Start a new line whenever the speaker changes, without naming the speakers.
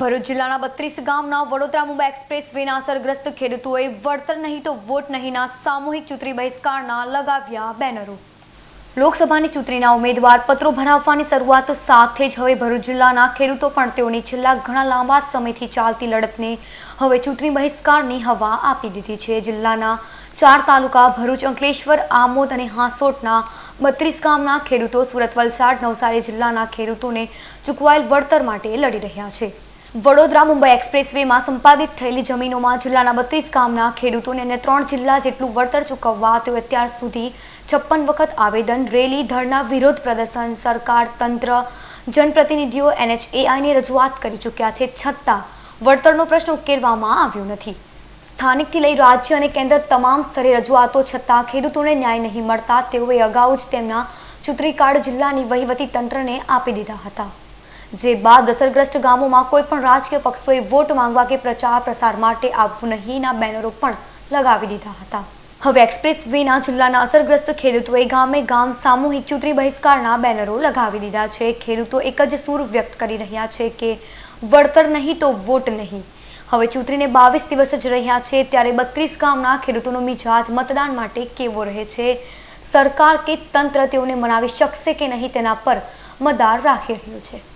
ભરૂચ જિલ્લાના બત્રીસ ગામના વડોદરા મુંબઈ એક્સપ્રેસ વેના અસરગ્રસ્ત ખેડૂતોએ વળતર નહીં તો વોટ નહીંના સામૂહિક ચૂંટણી બહિષ્કારના લગાવ્યા બેનરો. લોકસભાની ચૂંટણીના ઉમેદવાર પત્રો ભરાવવાની શરૂઆત સાથે જ હવે ભરૂચ જિલ્લાના ખેડૂતો પણ તેઓની છેલ્લા ઘણા લાંબા સમયથી ચાલતી લડતને હવે ચૂંટણી બહિષ્કારની હવા આપી દીધી છે. જિલ્લાના ચાર તાલુકા ભરૂચ, અંકલેશ્વર, આમોદ અને હાંસોટના બત્રીસ ગામના ખેડૂતો સુરત, વલસાડ, નવસારી જિલ્લાના ખેડૂતોને ચૂકવાયેલ વળતર માટે લડી રહ્યા છે. વડોદરા મુંબઈ એક્સપ્રેસવેમાં સંપાદિત થયેલી જમીનોમાં જિલ્લાના બત્રીસ ગામના ખેડૂતોને અને ત્રણ જિલ્લા જેટલું વળતર ચૂકવવા તેઓ અત્યાર સુધી છપ્પન વખત આવેદન, રેલી ધરના વિરોધ પ્રદર્શન, સરકાર, તંત્ર, જનપ્રતિનિધિઓ, એનએચએઆઈને રજૂઆત કરી ચૂક્યા છે. છતાં વળતરનો પ્રશ્ન ઉકેલવામાં આવ્યો નથી. સ્થાનિકથી લઈ રાજ્ય અને કેન્દ્ર તમામ સ્તરે રજૂઆતો છતાં ખેડૂતોને ન્યાય નહીં મળતા તેઓએ અગાઉ જ તેમના ચૂંટણી કાર્ડ જિલ્લાની વહીવટી તંત્રને આપી દીધા હતા. જે બાદ અસરગ્રસ્ત ગામોમાં કોઈ પણ રાજકીય પક્ષોએ વોટ માંગવા કે પ્રચાર પ્રસાર માટે આવવું નહીંના બેનરો પણ લગાવી દીધા હતા. હવે એક્સપ્રેસ વેના જિલ્લાના અસરગ્રસ્ત ખેડૂતોએ ગામે ગામ સામૂહિક ચૂંટણી બહિષ્કારના બેનરો લગાવી દીધા છે. ખેડૂતો એક જ સૂર વ્યક્ત કરી રહ્યા છે કે વળતર નહીં તો વોટ નહીં. હવે ચૂંટણીને બાવીસ દિવસ જ રહ્યા છે ત્યારે બત્રીસ ગામના ખેડૂતોનો મિજાજ મતદાન માટે કેવો રહે છે? સરકાર કે તંત્ર તેઓને મનાવી શકશે કે નહીં તેના પર મદાર રાખી રહ્યું છે.